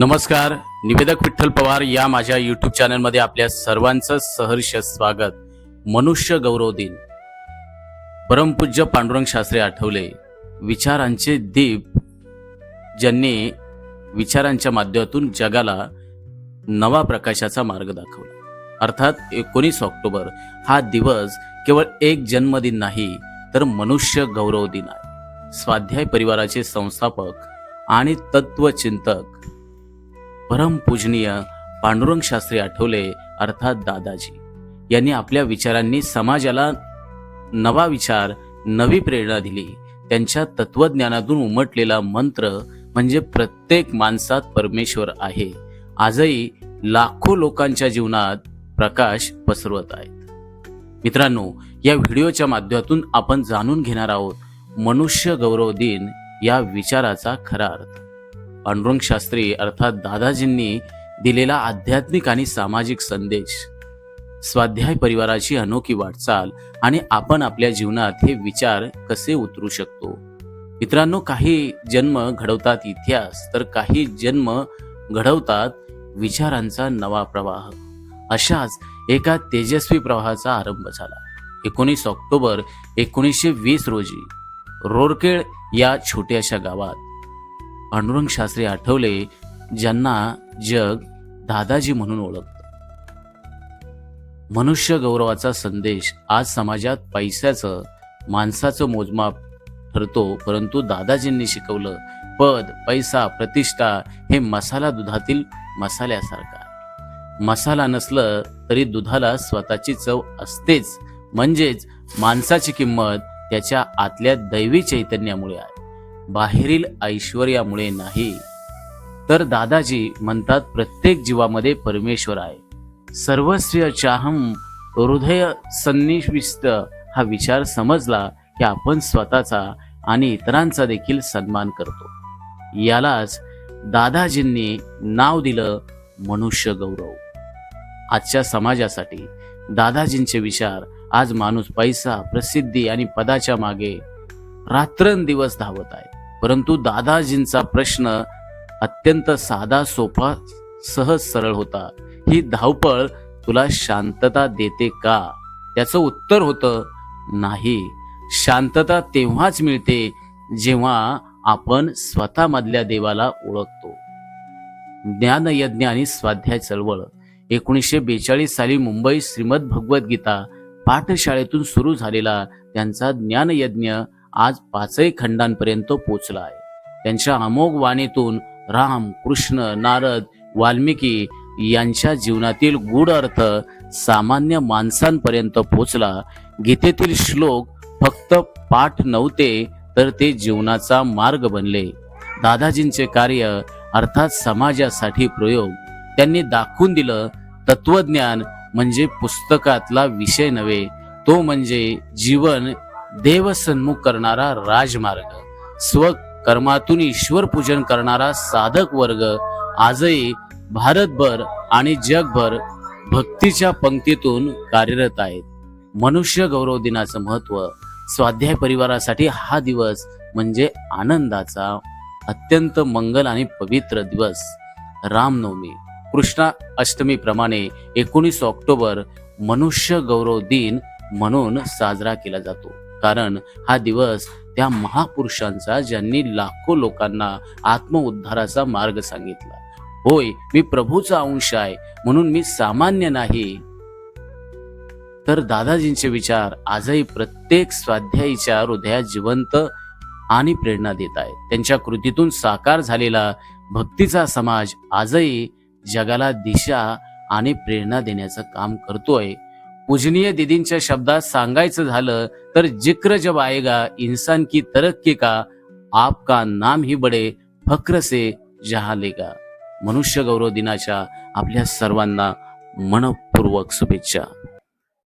नमस्कार निवेदक विठ्ठल पवार या माझ्या युट्यूब चॅनलमध्ये आपल्या सर्वांचं सहर्ष स्वागत. मनुष्य गौरव दिन. परमपूज्य पांडुरंग शास्त्री आठवले विचारांचे दीप ज्यांनी विचारांच्या माध्यमातून जगाला नवा प्रकाशाचा मार्ग दाखवला. अर्थात एकोणीस ऑक्टोबर हा दिवस केवळ एक जन्मदिन नाही तर मनुष्य गौरव दिन आहे. स्वाध्याय परिवाराचे संस्थापक आणि तत्वचिंतक परमपूजनीय पांडुरंग शास्त्री आठवले अर्थात दादाजी. यांनी आपल्या विचारांनी समाजाला नवा विचार नवी प्रेरणा दिली. त्यांच्या तत्वज्ञानातून उमटलेला मंत्र म्हणजे प्रत्येक माणसात परमेश्वर आहे. आजही लाखो लोकांच्या जीवनात प्रकाश पसरवत आहेत. मित्रांनो या व्हिडिओच्या माध्यमातून आपण जाणून घेणार आहोत मनुष्य गौरव दिन या विचाराचा खरा अर्थ. अनुरंग शास्त्री अर्थात दादाजींनी दिलेला आध्यात्मिक आणि सामाजिक संदेश. स्वाध्याय परिवाराची अनोखी वाटचाल आणि आपण आपल्या जीवनात हे विचार कसे उतरू शकतो? मित्रांनो काही जन्म घडवतात इतिहास तर काही जन्म घडवतात विचारांचा नवा प्रवाह. अशाच एका तेजस्वी प्रवाहाचा आरंभ झाला. एकोणीस ऑक्टोबर एकोणीसशे वीस रोजी रोरकेळ या छोट्याशा गावात पांडुरंग शास्त्री आठवले ज्यांना जग दादाजी म्हणून ओळखतं. मनुष्य गौरवाचा संदेश आज समाजात पैशाचं माणसाचं मोजमाप ठरतो परंतु दादाजींनी शिकवलं पद पैसा प्रतिष्ठा हे मसाला दुधातील मसाल्यासारखा मसाला नसलं तरी दुधाला स्वतःची चव असतेच. म्हणजेच माणसाची किंमत त्याच्या आतल्या दैवी चैतन्यामुळे आहे. बाहेरील ऐश्वर्यामुळे नाही. तर दादाजी म्हणतात प्रत्येक जीवामध्ये परमेश्वर आहे. सर्वस्व चाहम हृदय सन्निविष्ट हा विचार समजला की आपण स्वतःचा आणि इतरांचा देखील सन्मान करतो. यालाच दादाजींनी नाव दिलं मनुष्य गौरव. आजच्या समाजासाठी दादाजींचे विचार आज माणूस पैसा प्रसिद्धी आणि पदाच्या मागे रात्रंदिवस धावत आहे परंतु दादाजींचा प्रश्न अत्यंत साधा सोपा सहज सरळ होता. ही धावपळ तुला शांतता देते का? त्याचं उत्तर होतं नाही. शांतता तेव्हाच मिळते जेव्हा आपण स्वतःमधल्या देवाला ओळखतो. ज्ञानयज्ञ आणि स्वाध्याय चळवळ. एकोणीसशे बेचाळीस साली मुंबई श्रीमद भगवद्गीता पाठशाळेतून सुरू झालेला त्यांचा ज्ञानयज्ञ आज पाचही खंडांपर्यंत पोचला आहे. त्यांच्या अमोघ वाणीतून राम कृष्ण नारद वाल्मिकी यांच्या जीवनातील गूढ अर्थ सामान्य माणसांपर्यंत पोचला. गीतेतील श्लोक फक्त पाठ नव्हते तर ते जीवनाचा मार्ग बनले. दादाजींचे कार्य अर्थात समाजासाठी प्रयोग. त्यांनी दाखवून दिलं तत्वज्ञान म्हणजे पुस्तकातला विषय नव्हे तो म्हणजे जीवन देवसन्मुख करणारा राजमार्ग स्वकर्मातून ईश्वर पूजन करणारा साधक वर्ग आजही भारतभर आणि जगभर भक्तीच्या पंक्तीतून कार्यरत आहेत. मनुष्य गौरव दिनाचं महत्त्व स्वाध्याय परिवारासाठी हा दिवस म्हणजे आनंदाचा अत्यंत मंगल आणि पवित्र दिवस. रामनवमी कृष्णा अष्टमी प्रमाणे एकोणीस ऑक्टोबर मनुष्य गौरव दिन म्हणून साजरा केला जातो. कारण हा दिवस त्या महापुरुषांचा ज्यांनी लाखो लोकांना आत्मउद्धाराचा मार्ग सांगितला. होय मी प्रभूचा अंश आहे म्हणून मी सामान्य नाही. तर दादाजींचे विचार आजही प्रत्येक स्वाध्यायीच्या हृदयात जिवंत आणि प्रेरणा देत आहेत. त्यांच्या कृतीतून साकार झालेला भक्तीचा समाज आजही जगाला दिशा आणि प्रेरणा देण्याचं काम करतोय. पूजनीय दिदींच्या शब्दात सांगायचं झालं तर जिक्र जब आएगा इंसान की तरक्की का आपका नाम ही बडे फक्र से जहा लेगा। मनुष्य गौरव दिनाच्या आपल्या सर्वांना मनपूर्वक शुभेच्छा।